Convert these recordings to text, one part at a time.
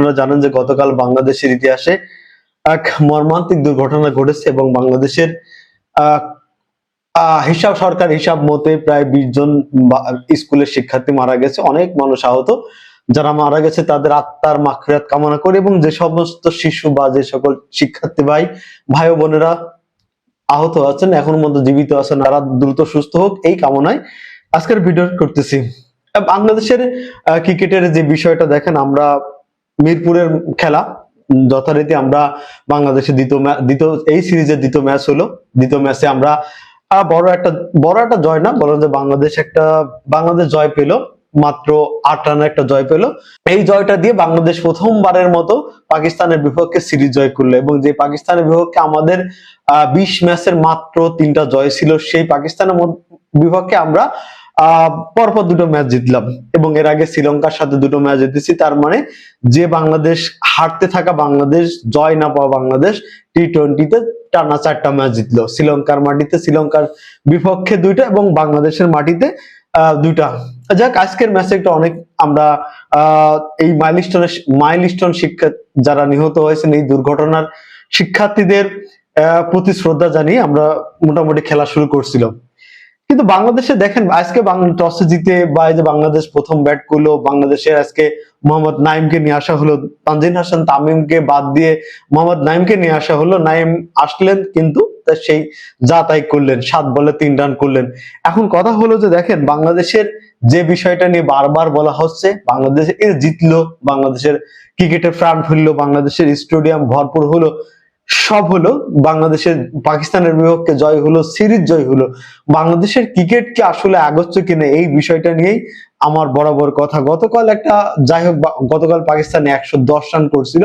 আপনারা জানেন যে গতকাল বাংলাদেশের ইতিহাসে এক মর্মান্তিক দুর্ঘটনা ঘটেছে এবং বাংলাদেশের হিসাব সরকার হিসাব মতে প্রায় বিশ জন স্কুলের শিক্ষার্থী মারা গেছে। অনেক মানুষ আহত। যারা মারা গেছে তাদের আত্মার মাখরাত কামনা করে এবং যে সমস্ত শিশু বা যে সকল শিক্ষার্থী ভাই ভাই বোনেরা আহত আছেন, এখন মধ্যে জীবিত আছেন, তারা দ্রুত সুস্থ হোক এই কামনায় আজকের ভিডিও করতেছি। বাংলাদেশের ক্রিকেটের যে বিষয়টা দেখেন, আমরা মিরপুরের খেলা। যথারীতি আমরা বাংলাদেশের দ্বিতীয় দ্বিতীয়, এই সিরিজের দ্বিতীয় ম্যাচ হলো। দ্বিতীয় ম্যাচে আমরা বড় একটা বড় একটা জয় না বরং যে বাংলাদেশ একটা, বাংলাদেশ জয় পেল। মাত্র আট রানের একটা জয় পেল। এই জয়টা দিয়ে বাংলাদেশ প্রথমবারের মতো পাকিস্তানের বিপক্ষে সিরিজ জয় করল এবং যে পাকিস্তানের বিপক্ষে আমাদের আহ বিশ ম্যাচের মাত্র তিনটা জয় ছিল, সেই পাকিস্তানের বিপক্ষে আমরা পরপর দুটো ম্যাচ জিতলাম। এবং এর আগে শ্রীলঙ্কার সাথে দুটো ম্যাচ জিতেছি, তার মানে যে বাংলাদেশ হারতে থাকা বাংলাদেশ, জয় না পাওয়া বাংলাদেশ টি টোয়েন্টিতে টানা চারটা ম্যাচ জিতলো। শ্রীলঙ্কার মাটিতে, শ্রীলঙ্কার বিপক্ষে দুইটা এবং বাংলাদেশের মাটিতে দুইটা। যাক, আজকের ম্যাচে একটু অনেক আমরা এই মাইলস্টোনের মাইলস্টোন শিক্ষা যারা নিহত হয়েছেন, এই দুর্ঘটনার শিক্ষার্থীদের প্রতি শ্রদ্ধা জানিয়ে আমরা মোটামুটি খেলা শুরু করছিলাম। কিন্তু বাংলাদেশে দেখেন, আজকে টসে জিতে বা এই যে বাংলাদেশ প্রথম ব্যাট করল বাংলাদেশের আজকে মোহাম্মদ নাইমকে নিয়ে আসা হলো, তানজিন হাসান তামিমকে বাদ দিয়ে মোহাম্মদ নাইমকে নিয়ে আসা হলো নাইম আসলেন কিন্তু সেই যা তাই করলেন, সাত বলে তিন রান করলেন। এখন কথা হলো যে দেখেন, বাংলাদেশের যে বিষয়টা নিয়ে বারবার বলা হচ্ছে, বাংলাদেশ জিতলো, বাংলাদেশের ক্রিকেটের প্রাণ ফিরলো, বাংলাদেশের স্টেডিয়াম ভরপুর হলো সব হলো বাংলাদেশের, পাকিস্তানের বিপক্ষে জয় হলো, সিরিজ জয় হলো। বাংলাদেশের ক্রিকেট কি আসলে আগচ্ছে কিনা এই বিষয়টা নিয়েই আমার বরাবর কথা। গতকাল একটা যাই হোক গতকাল পাকিস্তানে একশো দশ রান করছিল।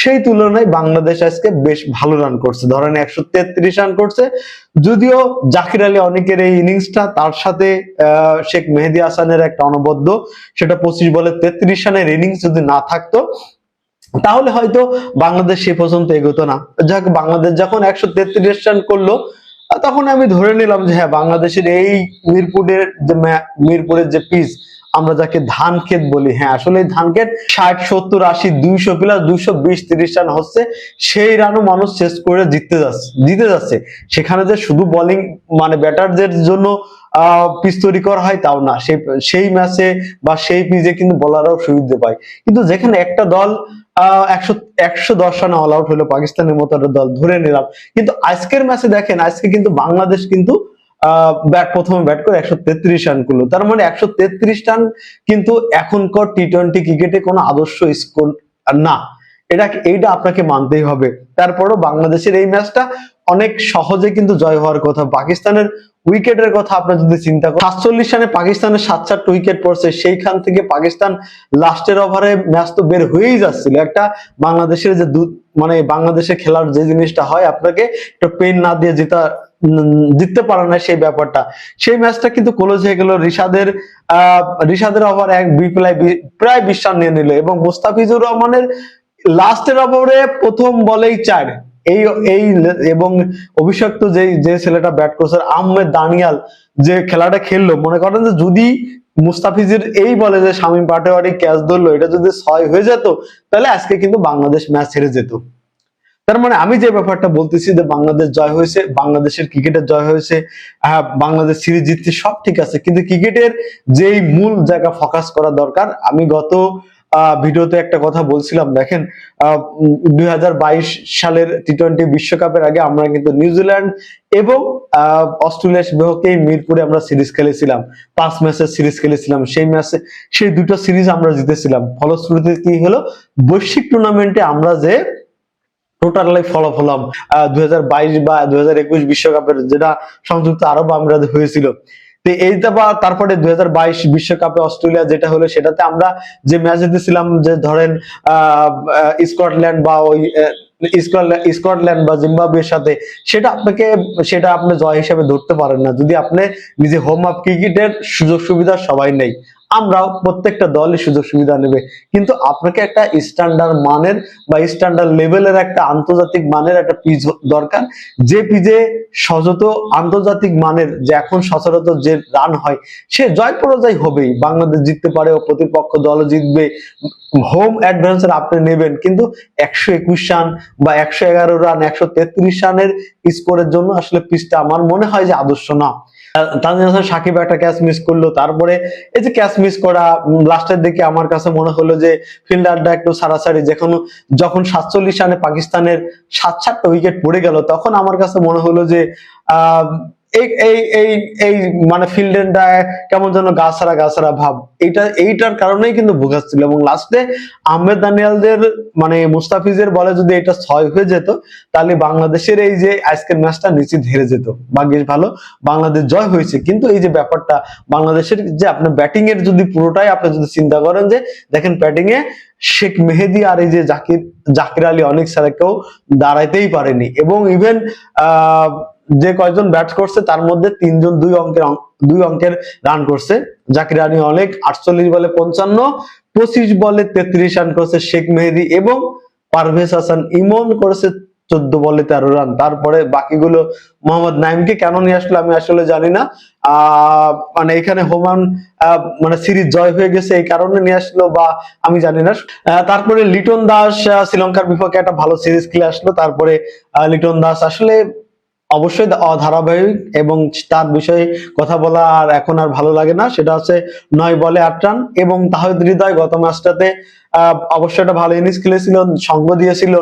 সেই তুলনায় বাংলাদেশ আজকে বেশ ভালো রান করছে। ধরেন একশো তেত্রিশ রান করছে। যদিও জাকির আলী অনেকের এই ইনিংসটা তার সাথে শেখ মেহেদি হাসানের একটা অনবদ্য, সেটা পঁচিশ বলে তেত্রিশ রানের ইনিংস যদি না থাকতো তাহলে হয়তো বাংলাদেশ সে পর্যন্ত এগোতো না। যাক, বাংলাদেশ যখন একশো তেত্রিশ রান করল, তখন আমি ধরে নিলাম যে হ্যাঁ বাংলাদেশের এই মিরপুরের যে মিরপুরের যে পিচ, আমরা যাকে ধান ক্ষেত বলি হ্যাঁ আসলে ধান ক্ষেত ষাট, সত্তর, আশি, দুইশো প্লাস দুইশো বিশ, তিরিশ রান হচ্ছে, সেই রানও মানুষ শেষ করে জিততে যাচ্ছে, জিতে যাচ্ছে। সেখানে যে শুধু বোলিং মানে ব্যাটারদের জন্য পিচ তৈরি করা হয় তাও না সেই সেই ম্যাচে বা সেই পিচে কিন্তু বোলাররাও সুবিধা পায়। কিন্তু যেখানে একটা দল একশো একশো দশ রানে অল আউট হলো পাকিস্তানের মতো দল, ধরে নিলাম। কিন্তু আজকের ম্যাচে দেখেন, আজকে কিন্তু বাংলাদেশ কিন্তু ব্যাট প্রথমে ব্যাট করে একশো তেত্রিশ রান করল। তার মানে একশো তেত্রিশ রান কিন্তু এখনকার টি টোয়েন্টি ক্রিকেটে কোনো আদর্শ স্কোর না। এটা এইটা আপনাকে মানতেই হবে। তারপরও বাংলাদেশের এই ম্যাচটা অনেক সহজে কিন্তু জয় হওয়ার কথা। পাকিস্তানের উইকেটের কথা আপনার যদি চিন্তা করেন, সাতচল্লিশ রানে পাকিস্তানের সাত চারটা উইকেট পড়ছে, সেইখান থেকে পাকিস্তান লাস্টের ওভারে ম্যাচ তো বের হয়েই যাচ্ছিল। একটা বাংলাদেশের যে মানে বাংলাদেশে খেলার যে জিনিসটা হয়, আপনাকে একটু পেন না দিয়ে জেতা জিততে পারে না সেই ব্যাপারটা। সেই ম্যাচটা কিন্তু ক্লোজ হয়ে গেল। রিশাদের, আহ, রিশাদের ওভার এক দুই প্রায় বি- প্রায় বিশ রান নিয়ে নিল এবং মুস্তাফিজুর রহমানের লাস্টের ওভারে প্রথম বলেই চার। এই এই এবং অভিষিক্ত যে যে ছেলেটা ব্যাট করছে, আহমেদ দানিয়াল যে খেলাটা খেললো, মনে করেন যে যদি মুস্তাফিজের এই বলে যে শামীম পাটোয়ারি ক্যাচ ধরলো, এটা যদি ছয় হয়ে যেত, তাহলে আজকে কিন্তু বাংলাদেশ ম্যাচ হেরে যেত। তার মানে আমি যে ব্যাপারটা বলতেছি যে বাংলাদেশ জয় হয়েছে, বাংলাদেশের ক্রিকেটের জয় হয়েছে হ্যাঁ বাংলাদেশ সিরিজ জিতছে, সব ঠিক আছে, কিন্তু ক্রিকেটের যেই মূল জায়গা ফোকাস করা দরকার, আমি গত ভিডিওতে একটা কথা বলছিলাম। দেখেন দুই সালের টি টোয়েন্টি বিশ্বকাপের আগে আমরা কিন্তু নিউজিল্যান্ড এবং অস্ট্রেলিয়ার বিপক্ষে মিরপুরে আমরা সিরিজ খেলেছিলাম। পাঁচ ম্যাচের সিরিজ খেলেছিলাম। সেই ম্যাচে, সেই দুটো সিরিজ আমরা জিতেছিলাম। ফলশ্রুতিতে কি হলো? বৈশ্বিক টুর্নামেন্টে আমরা যে টোটালি ফলাফল দুই বা দুই বিশ্বকাপের যেটা সংযুক্ত আরব আমিরাতে হয়েছিল তো এইটা বা তারপরে দুই বিশ্বকাপে অস্ট্রেলিয়া যেটা হলো সেটাতে আমরা যে ম্যাচ জিতেছিলাম, যে ধরেন স্কটল্যান্ড বা ওই স্কটল্যান্ড স্কটল্যান্ড বা জিম্বাবুয়ের সাথে, সেটা আপনাকে, সেটা আপনি জয় হিসেবে ধরতে পারেন না। যদি আপনি নিজে হোম আপ ক্রিকেটের সুযোগ সুবিধা সবাই নেই আমরা প্রত্যেকটা দলই সুযোগ সুবিধা নেবে। কিন্তু আপনাকে একটা স্ট্যান্ডার্ড মানের বা স্ট্যান্ডার্ড লেভেলের একটা আন্তর্জাতিক মানের একটা পিচ দরকার। যে পিচে সযত আন্তর্জাতিক মানের যে এখন সচরাচর যে রান হয়, সে জয় পরাজয় হবেই। বাংলাদেশ জিততে পারে ও প্রতিপক্ষ দলও জিতবে। হোম অ্যাডভান্সার আপনি নেবেন, কিন্তু একশো একুশ রান বা একশো এগারো রান, একশো তেত্রিশ রানের স্কোরের জন্য আসলে পিচটা আমার মনে হয় যে আদর্শ না। তানজিম হাসান সাকিব একটা ক্যাচ মিস করল। তারপরে এই যে ক্যাচ মিস করা লাস্টের দিকে আমার কাছে মনে হলো যে ফিল্ডারটা একটু সারাসারি। যখন যখন সাতচল্লিশ রানে পাকিস্তানের সাত সাতটা উইকেট পড়ে গেল, তখন আমার কাছে মনে হলো যে, আহ এই এই এই এই মানে ফিল্ডেনটা কেমন যেন গাছারা গাছারা ভাব। এইটা, এইটার কারণেই কিন্তু ভোগাচ্ছিল এবং লাস্টে আহমেদ দানিয়ালদের মানে মুস্তাফিজের বলে যদি এটা ছয় হয়ে যেত, তাহলে বাংলাদেশের এই যে আজকের ম্যাচটা নিচে ধীরে যেত। ভাগ্যিস ভালো, বাংলাদেশ জয় হয়েছে। কিন্তু এই যে ব্যাপারটা, বাংলাদেশের যে আপনার ব্যাটিং এর যদি পুরোটাই আপনি যদি চিন্তা করেন যে, দেখেন ব্যাটিং এ শেখ মেহেদি আর এই যে জাকির জাকির আলী অনেক সারা কেউ দাঁড়াইতেই পারেনি। এবং ইভেন আহ যে কয়জন ব্যাট করছে, তার মধ্যে তিনজন দুই অঙ্কের দুই অঙ্কের রান করছে। জাকির আলী অনেক, আটচল্লিশ বলে পঞ্চান্ন, পঁচিশ বলে তেত্রিশ রান করছে শেখ মেহেদি এবং পারভেজ হাসান ইমন করেছে চোদ্দ বলে তেরো রান তারপরে বাকিগুলো মোহাম্মদ নাইমকে কেন নিয়ে আসলো আমি আসলে জানি না। মানে এখানে হোমান মানে সিরিজ জয় হয়ে গেছে এই কারণে নিয়ে আসলো বা আমি জানি না। তারপরে লিটন দাস শ্রীলঙ্কার বিপক্ষে একটা ভালো সিরিজ খেলে আসলো। তারপরে লিটন দাস আসলে অবশ্যই অধারাবাহিক এবং তার বিষয়ে কথা বলা আর এখন আর ভালো লাগে না। সেটা হচ্ছে নয় বলে আট রান এবং তাহিদ হৃদয় গত ম্যাচটাতে আহ, অবশ্যই একটা ভালো ইনিংস খেলেছিল সঙ্গ দিয়েছিল।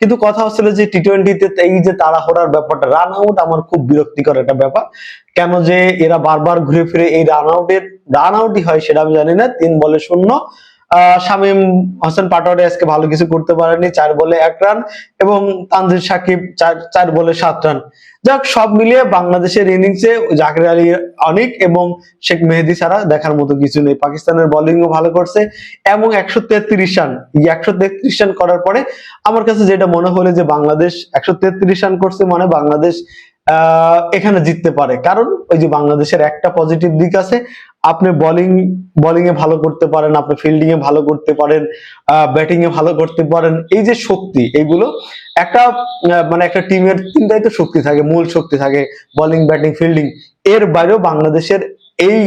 কিন্তু কথা হচ্ছিল যে টি টোয়েন্টিতে এই যে তাড়াহুড়ার ব্যাপারটা রান আউট আমার খুব বিরক্তিকর একটা ব্যাপার। কেন যে এরা বারবার ঘুরে ফিরে এই রান আউটের রান আউটই হয় সেটা আমি জানি না তিন বলে শূন্য। শামীম হোসেন পাটোয়ারি আজকে ভালো কিছু করতে পারেনি, চার বলে এক রান এবং তানজিদ সাকিব চার চার বলে সাত রান। যাক, সব মিলিয়ে বাংলাদেশের ইনিংসে জাকির আলী অনেক এবং শেখ মেহেদি ছাড়া দেখার মতো কিছু নেই। পাকিস্তানের বোলিংও ভালো করছে এবং একশো তেত্রিশ রান। একশো তেত্রিশ রান করার পরে আমার কাছে যেটা মনে হলো যে বাংলাদেশ একশো তেত্রিশ রান করছে মানে বাংলাদেশ এখানে জিততে পারে। কারণ ওই যে বাংলাদেশের একটা পজিটিভ দিক আছে আপনি বোলিং বোলিং এ ভালো করতে পারেন, আপনি ফিল্ডিং এ ভালো করতে পারেন ব্যাটিং এ ভালো করতে পারেন, এই যে শক্তি, এইগুলো একটা মানে একটা টিমের তিনটাই তো শক্তি থাকে, মূল শক্তি থাকে বোলিং ব্যাটিং ফিল্ডিং এর বাইরেও বাংলাদেশের এই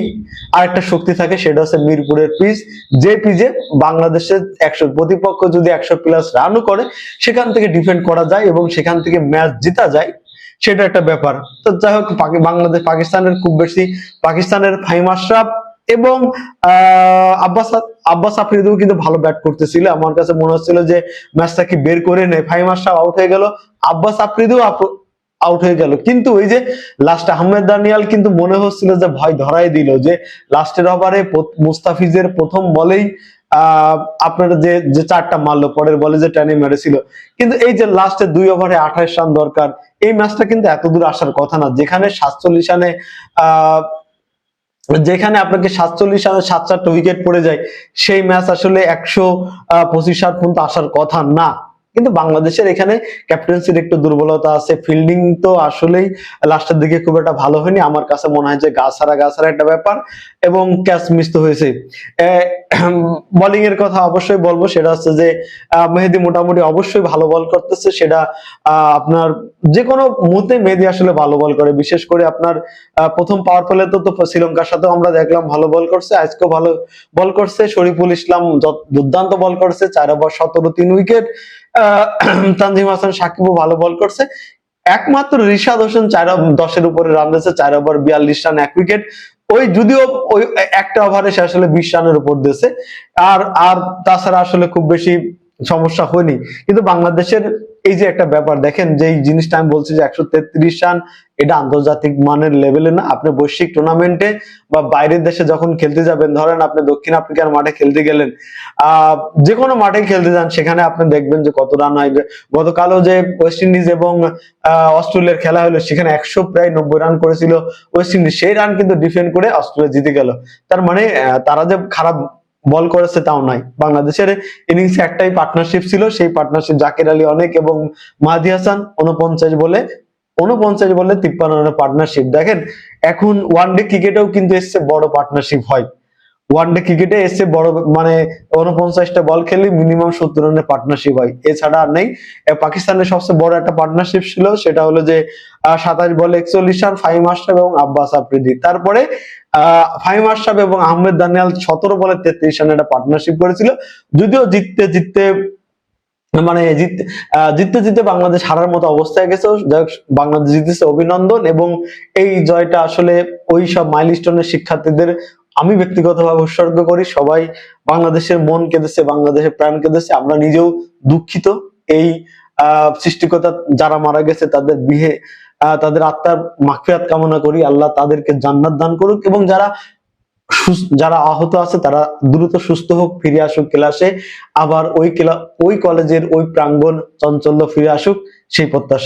আরেকটা শক্তি থাকে, সেটা হচ্ছে মিরপুরের পিচ। যে পিচে বাংলাদেশের একশো, প্রতিপক্ষ যদি একশো প্লাস রানও করে, সেখান থেকে ডিফেন্ড করা যায় এবং সেখান থেকে ম্যাচ জিতা যায়। সেটা একটা ব্যাপার। তো যাই হোক বাংলাদেশ, পাকিস্তানের খুব বেশি, পাকিস্তানের ফাহিম আশরাফ এবং আব্বাস আব্বাস আফ্রিদিও কিন্তু ভালো ব্যাট করতেছিল। আমার কাছে মনে হচ্ছিল যে ম্যাচটা কি বের করে নেয় ফাহিম আশরাফ আউট হয়ে গেল, আব্বাস আফ্রিদিও আউট হয়ে গেল। কিন্তু ওই যে লাস্ট আহমেদ দানিয়াল কিন্তু মনে হচ্ছিল যে ভয় ধরাই দিল যে লাস্টের ওভারে মুস্তাফিজের প্রথম বলেই, আহ, আপনার যে যে চারটা মারলো, পরের বলে যে টানি মেরেছিল। কিন্তু এই যে লাস্টে দুই ওভারে আঠাশ রান দরকার এই ম্যাচটা কিন্তু এতদূর আসার কথা না। যেখানে সাতচল্লিশ রানে, আহ, যেখানে আপনাকে সাতচল্লিশ রানে সাত চারটা উইকেট পড়ে যায়, সেই ম্যাচ আসলে একশো পঁচিশ সাত পর্যন্ত আসার কথা না। কিন্তু বাংলাদেশের এখানে ক্যাপ্টেন্সির একটু দুর্বলতা আছে। ফিল্ডিং তো আসলেই লাস্টের দিকে খুব একটা ভালো হয়নি। আমার কাছে মনে হয় যে গা ছাড়া গা ছাড়া একটা ব্যাপার এবং ক্যাচ মিস তো হয়েছে। বোলিং এর কথা অবশ্যই বলব, সেটা হচ্ছে যে মেহেদি মোটামুটি অবশ্যই ভালো বল করতেছে। সেটা আপনার যে কোনো মুহূর্তে মেহেদি আসলে ভালো বল করে। বিশেষ করে আপনার প্রথম পাওয়ার তো তো শ্রীলঙ্কার সাথেও আমরা দেখলাম ভালো বল করছে, আজকেও ভালো বল করছে। শরীফুল ইসলাম দুর্দান্ত বল করছে, চার ওভার সতেরো, তিন উইকেট তানজিম হাসান সাকিবও ভালো বল করছে। একমাত্র ঋষাদ হোসেন চার দশের উপরে রান দিয়েছে, চার ওভার বিয়াল্লিশ রান, এক উইকেট ওই যদিও ওই একটা ওভারে সে আসলে বিশ রানের উপর দিয়েছে। আর আর তাছাড়া আসলে খুব বেশি সমস্যা হয়নি। কিন্তু বাংলাদেশের এই যে একটা ব্যাপার, দেখেন যে জিনিসটা আমি বলছি যে একশো তেত্রিশ রান, এটা আন্তর্জাতিক মানের লেভেলে না, আপনি বৈশ্বিক টুর্নামেন্টে বা বাইরের দেশে যখন খেলতে যাবেন, ধরেন আপনি দক্ষিণ আফ্রিকার মাঠে খেলতে গেলেন যে কোনো মাঠে খেলতে যান, সেখানে আপনি দেখবেন যে কত রান হয়। গতকালও যে ওয়েস্ট ইন্ডিজ এবং অস্ট্রেলিয়ার খেলা হলো, সেখানে একশো প্রায় নব্বই রান করেছিল ওয়েস্ট ইন্ডিজ সেই রান কিন্তু ডিফেন্ড করে অস্ট্রেলিয়া জিতে গেল। তার মানে তারা যে খারাপ বল করেছে তাও নাই বাংলাদেশের ইনিংসে একটাই পার্টনারশিপ ছিল, সেই পার্টনারশিপ জাকির আলী অনেক এবং মাহাদি হাসান উনপঞ্চাশ বলে উনপঞ্চাশ বলে তিপ্পান্ন রানের পার্টনারশিপ দেখেন, এখন ওয়ান ডে ক্রিকেটেও কিন্তু এসছে বড় পার্টনারশিপ হয়। ওয়ানডে ক্রিকেটে এসে বড় মানে উনপঞ্চাশটা বল খেলে মিনিমাম সত্তর রানের পার্টনারশিপ হয়। এছাড়া আর নেই। পাকিস্তানের সবচেয়ে বড় একটা পার্টনারশিপ ছিল, সেটা হলো যে সাতাশ বলে একচল্লিশ রান, ফাহিম আশরাফ এবং আব্বাস আফ্রিদি। তারপরে ফাহিম আশরাফ এবং আহমেদ দানিয়াল সতেরো বলে তেত্রিশ রানের একটা পার্টনারশিপ করেছিল। যদিও জিততে জিততে মানে জিততে জিততে বাংলাদেশ হারার মতো অবস্থায় গেছে। বাংলাদেশ জিতেছে অভিনন্দন এবং এই জয়টা আসলে ওই সব মাইলস্টোনের শিক্ষার্থীদের আমি ব্যক্তিগতভাবে উৎসর্গ করি, সবাই বাংলাদেশের মন কেঁদেছে, বাংলাদেশের প্রাণ কেঁদেছে, আমরা নিজেও দুঃখিত এই সৃষ্টিকতা যারা মারা গেছে, তাদের বিহে তাদের আত্মার মাগফিরাত কামনা করি, আল্লাহ তাদেরকে জান্নাত দান করুক এবং যারা যারা আহত আছে, তারা দ্রুত সুস্থ হোক, ফিরে আসুক ক্লাসে, আবার ওই ক্লা, ওই কলেজের ওই প্রাঙ্গণ চঞ্চল্য ফিরে আসুক, সেই প্রত্যাশা